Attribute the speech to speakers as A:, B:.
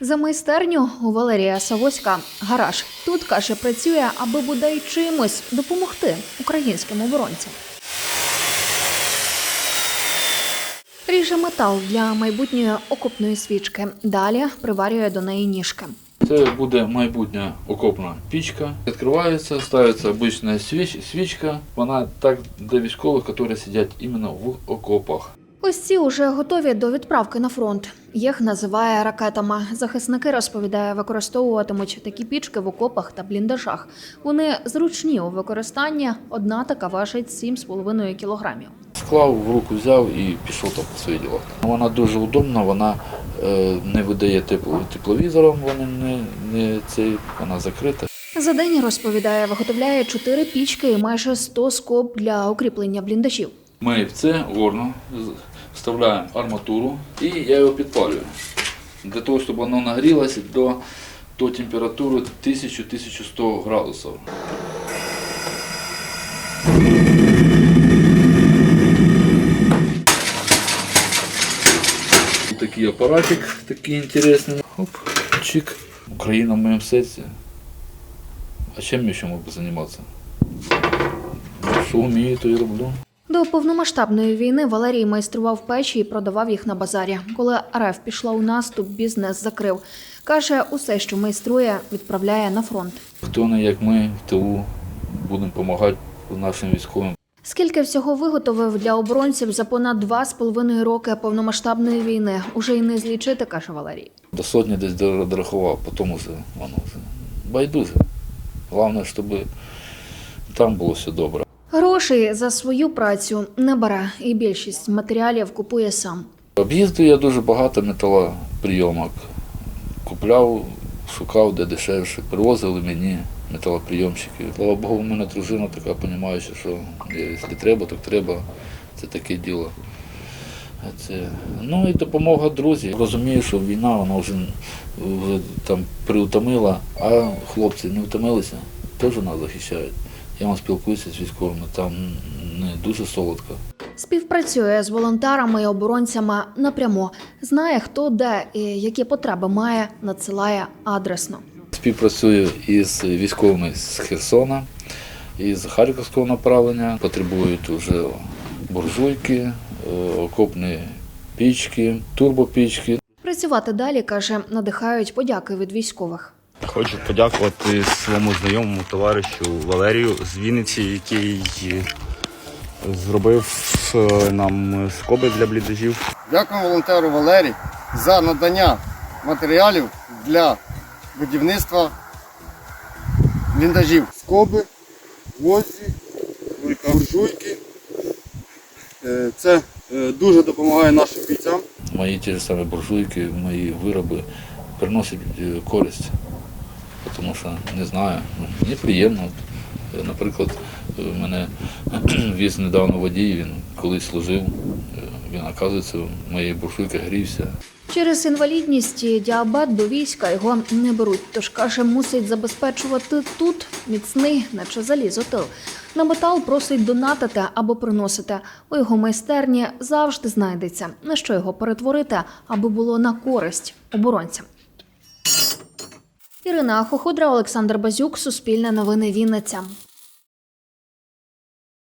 A: За майстерню у Валерія Савоська гараж. Тут каже, працює, аби бодай чимось допомогти українським оборонцям. Ріже метал для майбутньої окопної свічки. Далі приварює до неї ніжки.
B: Це буде майбутня окопна пічка. Відкривається, ставиться обична свіч, свічка. Вона так для військових, які сидять іменно в окопах.
A: Ось ці уже готові до відправки на фронт. Їх називає ракетами. Захисники розповідає, використовуватимуть такі пічки в окопах та бліндажах. Вони зручні у використанні. Одна така важить 7,5 кілограмів.
B: Склав в руку, взяв і пішов там по ділах. Вона дуже удобна, вона е, не видає тепло тепловізором, вони не, не цей, вона закрита.
A: За день розповідає, виготовляє 4 пічки і майже 100 скоб для укріплення бліндажів.
B: Ми в це горно вставляємо арматуру і я його підпалюю. Для того, щоб воно нагрілося до, до температури 1000-1100 градусів. Такий апаратик, такий інтересний. Оп, чик. Україна в моєму серці. А чим я ще би займатися? Що вмію, то і роблю.
A: До повномасштабної війни Валерій майстрував печі і продавав їх на базарі. Коли РФ пішла у наступ, бізнес закрив. Каже, усе, що майструє, відправляє на фронт.
B: Хто не як ми в ТУ будемо допомагати нашим військовим.
A: Скільки всього виготовив для оборонців за понад два з половиною роки повномасштабної війни, уже й не злічити, каже Валерій.
B: До сотні десь дор- дорахував, потім вже воно вже байдуже. Головне, щоб там було все добре.
A: Грошей за свою працю не бере, і більшість матеріалів купує сам.
B: Об'їздив я дуже багато металоприйомок. Купляв, шукав де дешевше, привозили мені металоприйомщики. Слава Богу, у мене дружина така, розуміюча, що якщо треба, то треба. Це таке діло. Це, ну і допомога друзів. Розумію, що війна вона вже там приутомила, а хлопці не втомилися, теж нас захищають. Я вам спілкуюся з військовими, там не дуже солодко.
A: Співпрацює з волонтерами і оборонцями напряму. Знає, хто де і які потреби має, надсилає адресно.
B: Співпрацюю із військовими з Херсона, із Харківського направлення. Потребують вже буржуйки, е, окопні пічки, турбопічки.
A: Працювати далі каже, надихають подяки від військових.
C: Хочу подякувати своєму знайомому товаришу Валерію з Вінниці, який зробив е, нам скоби для бліндажів.
D: Дякую волонтеру Валерій за надання матеріалів для будівництва бліндажів. Скоби, гвозді, буржуйки. Е, Це е, дуже допомагає нашим бійцям.
B: Мої ті ж самі буржуйки, мої вироби приносять е, користь. Тому що не знаю, ну, мені приємно. Е, Наприклад, е, мене віз недавно водій, він колись служив, е, він, оказується, в моїй буржуйки грівся.
A: Через інвалідність діабет до війська його не беруть. Тож каже, мусить забезпечувати тут міцний, наче залізо тил. На метал просить донатити або приносити. У його майстерні завжди знайдеться на що його перетворити, аби було на користь оборонцям. Ірина Хохудра, Олександр Базюк, Суспільне новини Вінниця.